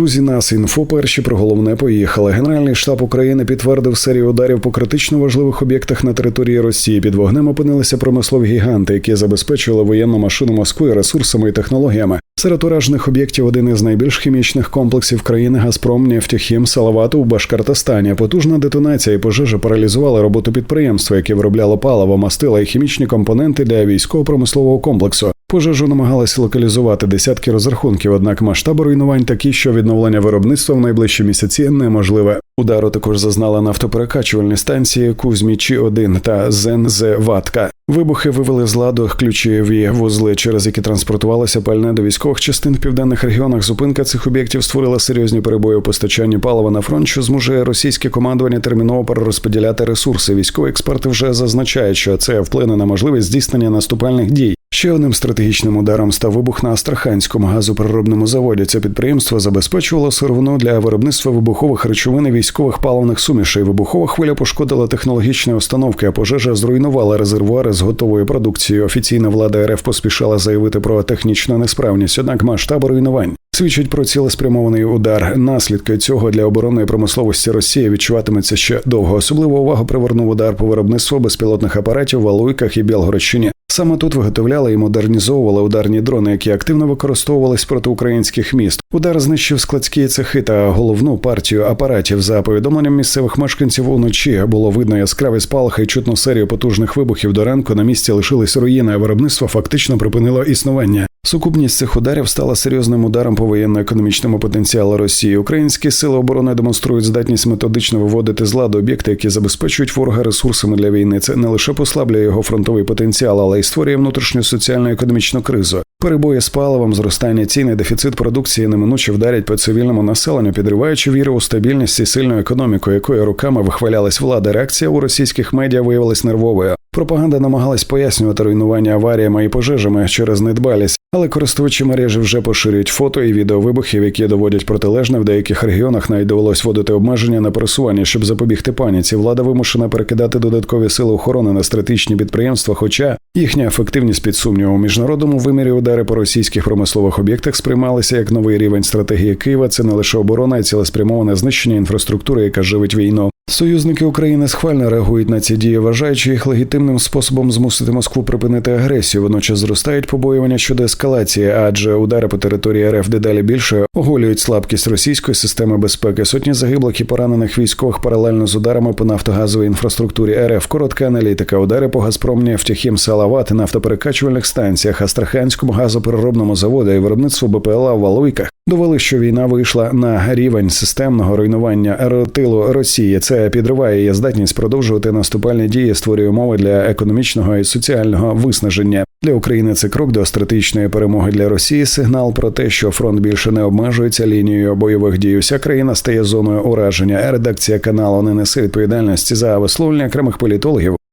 друзі, нас інфо перші про головне поїхали. Генеральний штаб України підтвердив серію ударів по критично важливих об'єктах на території Росії. Під вогнем опинилися промислові гіганти, які забезпечували воєнну машину Москви ресурсами і технологіями. Серед уражених об'єктів один із найбільш хімічних комплексів країни Газпром «Нефтехім» Салавату у Башкортостані. Потужна детонація і пожежа паралізували роботу підприємства, яке виробляло паливо, мастила і хімічні компоненти для військово-промислового комплексу. Пожежу намагалися локалізувати десятки розрахунків, однак масштаби руйнувань такі, що відновлення виробництва в найближчі місяці неможливе. Удару також зазнали нафтоперекачувальні станції Кузьмічі 1 та Зензеватка. Вибухи вивели з ладу ключові вузли, через які транспортувалося пальне до військових частин в південних регіонах. Зупинка цих об'єктів створила серйозні перебої у постачанні палива на фронт, що змушує російське командування терміново перерозподіляти ресурси. Військові експерти вже зазначають, що це вплине на можливість здійснення наступальних дій. Ще одним стратегічним ударом став вибух на Астраханському газопереробному заводі. Це підприємство забезпечувало сировину для виробництва вибухових речовин і військових паливних сумішей. Вибухова хвиля пошкодила технологічні установки, а пожежа зруйнувала резервуари з готовою продукцією. Офіційна влада РФ поспішала заявити про технічну несправність, однак масштаби руйнувань. Свідчить про цілеспрямований удар. Наслідки цього для оборонної промисловості Росії відчуватиметься ще довго. Особливу увагу привернув удар по виробництву безпілотних апаратів в Алуйках і Білгородщині. Саме тут виготовляли і модернізовували ударні дрони, які активно використовувались проти українських міст. Удар знищив складські цехи та головну партію апаратів. За повідомленням місцевих мешканців уночі було видно яскраві спалахи чутно серію потужних вибухів. До ранку на місці лишились руїни, а виробництво фактично припинило існування. Сукупність цих ударів стала серйозним ударом по воєнно-економічному потенціалу Росії. Українські сили оборони демонструють здатність методично виводити з ладу об'єкти, які забезпечують ворога ресурсами для війни. Це не лише послаблює його фронтовий потенціал, але й створює внутрішню соціально-економічну кризу. Перебої з паливом, зростання цін і дефіцит продукції неминуче вдарять по цивільному населенню, підриваючи віру у стабільність і сильну економіку, якою руками вихвалялась влада. Реакція у російських медіа виявилась нервовою. Пропаганда намагалась пояснювати руйнування аваріями і пожежами через недбалість, але користувачі мережі вже поширюють фото і відео вибухів, які доводять протилежне. В деяких регіонах навіть довелось вводити обмеження на пересування, щоб запобігти паніці. Влада вимушена перекидати додаткові сили охорони на стратегічні підприємства, хоча їхня ефективність під сумнівом у міжнародному вимірі удари по російських промислових об'єктах сприймалися як новий рівень стратегії Києва. Це не лише оборона, а цілеспрямоване знищення інфраструктури, яка живить війну. Союзники України схвально реагують на ці дії, вважаючи їх легітимним способом змусити Москву припинити агресію. Водночас зростають побоювання щодо ескалації, адже удари по території РФ дедалі більше оголюють слабкість російської системи безпеки. Сотні загиблих і поранених військових паралельно з ударами по нафтогазовій інфраструктурі РФ. Коротка аналітика. Удари по Газпром «Нефтехім», Салават, нафтоперекачувальних станціях, Астраханському газопереробному заводу і виробництву БПЛА в Валуйках довели, що війна вийшла на рівень системного руйнування тилу Росії. Це підриває її здатність продовжувати наступальні дії, створює умови для економічного і соціального виснаження. Для України це крок до стратегічної перемоги для Росії. Сигнал про те, що фронт більше не обмежується лінією бойових дій. Уся країна стає зоною ураження. Редакція каналу не несе відповідальності за висловлення окремих політологів.